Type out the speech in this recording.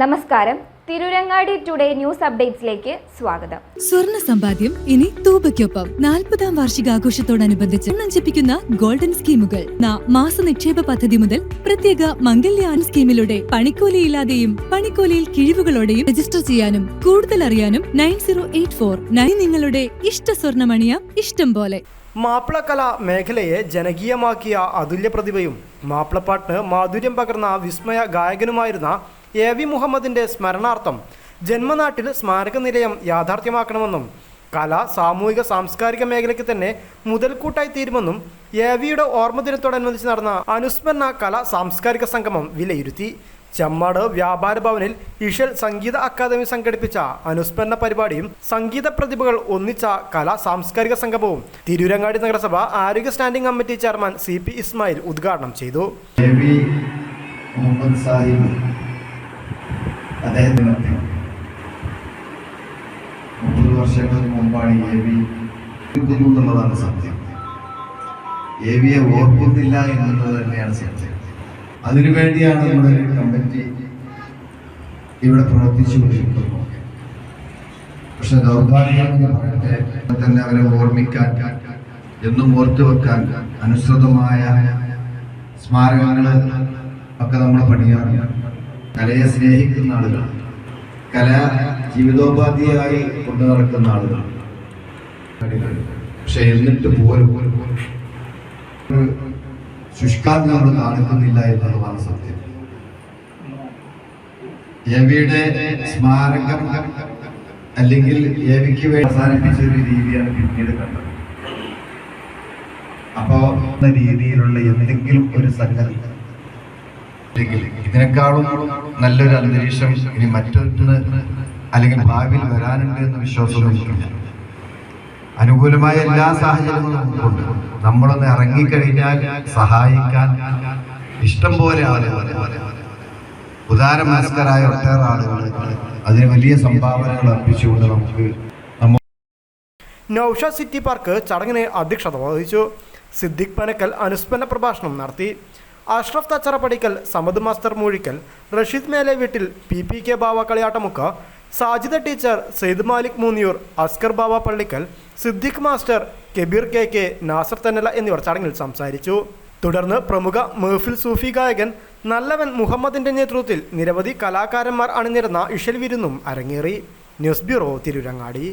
നമസ്കാരം. Tirurangadi today news അപ്ഡേറ്റ്സിലേക്ക് സ്വാഗതം. സ്വർണ സമ്പാദ്യം ഇനി തൂബയ്ക്കൊപ്പം. നാൽപ്പതാം വാർഷികാഘോഷത്തോടനുബന്ധിച്ച് നഞ്ചിപ്പിക്കുന്ന ഗോൾഡൻ സ്കീമുകൾ. ന മാസ നിക്ഷേപ പദ്ധതി മുതൽ പ്രത്യേക മംഗല്യാൻ സ്കീമിലൂടെ പണിക്കൂലിയില്ലാതെയും പണിക്കൂലിയിൽ കിഴിവുകളോടെയും രജിസ്റ്റർ ചെയ്യാനും കൂടുതൽ അറിയാനും nine zero eight four nine നിങ്ങളുടെ ഇഷ്ട സ്വർണമണിയ ഇഷ്ടം പോലെ. മാപ്പിളകല മേഖലയെ ജനകീയമാക്കിയ അതുല്യ പ്രതിഭയും മാപ്പിളപ്പാട്ടിന് മാധുര്യം പകർന്ന വിസ്മയ ഗായകനുമായിരുന്ന എ വി മുഹമ്മദിന്റെ സ്മരണാർത്ഥം ജന്മനാട്ടിൽ സ്മാരക നിലയം യാഥാർത്ഥ്യമാക്കണമെന്നും കല സാമൂഹിക സാംസ്കാരിക മേഖലയ്ക്ക് തന്നെ മുതൽക്കൂട്ടായി തീരുമെന്നും എ വിയുടെ ഓർമ്മദിനത്തോടനുബന്ധിച്ച് നടന്ന അനുസ്മരണ കല സാംസ്കാരിക സംഗമം വിലയിരുത്തി. ചെമ്മാട് വ്യാപാര ഭവനിൽ ഇഷൽ സംഗീത അക്കാദമി സംഘടിപ്പിച്ച അനുസ്മരണ പരിപാടിയും സംഗീത പ്രതിഭകൾ ഒന്നിച്ച കലാ സാംസ്കാരിക സംഗമവും തിരൂരങ്ങാടി നഗരസഭ ആരോഗ്യ standing committee chairman C P Ismail ഉദ്ഘാടനം ചെയ്തു. മുഹമ്മദ് സാഹിബ് അദ്ദേഹത്തിന് മുപ്പത് വർഷങ്ങൾക്ക് മുമ്പാണ് എ വി എന്നുള്ളതാണ് സത്യം. എ വിയെ ഓർക്കുന്നില്ല എന്നുള്ളത് തന്നെയാണ് സത്യം. അതിനുവേണ്ടിയാണ് നമ്മുടെ കമ്മിറ്റി ഇവിടെ പ്രവർത്തിച്ചു പക്ഷെ ദൗർഭാഗ്യം എന്ന് പറയട്ടെ തന്നെ അവരെ ഓർമ്മിക്കാൻ എന്നും ഓർത്തു വെക്കാൻ അനുസൃതമായ സ്മാരകങ്ങൾ ഒക്കെ നമ്മൾ പണിയാറുണ്ട് കലയെ സ്നേഹിക്കുന്ന ആളുകൾ കല ജീവിതോപാധിയായി കൊണ്ടു നടക്കുന്ന ആളുകൾ. പക്ഷെ എന്നിട്ട് പോലും ശുഷ്കാന്തി കാണിക്കുന്നില്ല എന്നുള്ളതാണ് സത്യം. എവിയുടെ സ്മാരകം അല്ലെങ്കിൽ എവിക്ക് വേണ്ടി അവസാനിപ്പിച്ച ഒരു രീതിയാണ് പിന്നീട് കണ്ടത്. അപ്പോ രീതിയിലുള്ള എന്തെങ്കിലും ഒരു സംഗതി അല്ലെങ്കിൽ ഇതിനേക്കാളും നല്ലൊരു അന്തരീക്ഷം ഇനി മറ്റൊന്ന് അല്ലെങ്കിൽ ഭാവിയിൽ വരാനുണ്ട് എന്ന വിശ്വാസം എനിക്കില്ല. അനുകൂലമായ എല്ലാ സാഹചര്യങ്ങളും നമുക്കുണ്ട് നമ്മളൊന്ന് ഇറങ്ങിക്കഴിഞ്ഞാൽ സഹായിക്കാൻ ഇഷ്ടം പോലെ ആളുകൾ ഉദാര മനസ്കരായ ഒട്ടേറെ ആളുകൾ അതിന് വലിയ സംഭാവനകൾ അർപ്പിച്ചുകൊണ്ട് നമുക്ക് നൌഷ സിറ്റി പാർക്ക് ചടങ്ങിന് അധ്യക്ഷത വഹിച്ചു. സിദ്ദിഖ് പനക്കൽ അനുസ്മരണ പ്രഭാഷണം നടത്തി. Ashraf Thacharappadikkal Samad master Moozhikkal Rasheed Mele Veettil P P K Bava Kaliyattamukku Sajida teacher Sayyid Malik Moonniyur Askar Bava Pallikkal Siddique master Kabeer K K Nasar Thannala എന്നിവർ ചടങ്ങിൽ സംസാരിച്ചു. തുടർന്ന് പ്രമുഖ മെഹ്ഫിൽ സൂഫി ഗായകൻ നല്ലവൻ മുഹമ്മദിന്റെ നേതൃത്വത്തിൽ നിരവധി കലാകാരന്മാർ അണിനിരന്ന ഇഷൽ വിരുന്നും അരങ്ങേറി. News bureau Tirurangadi.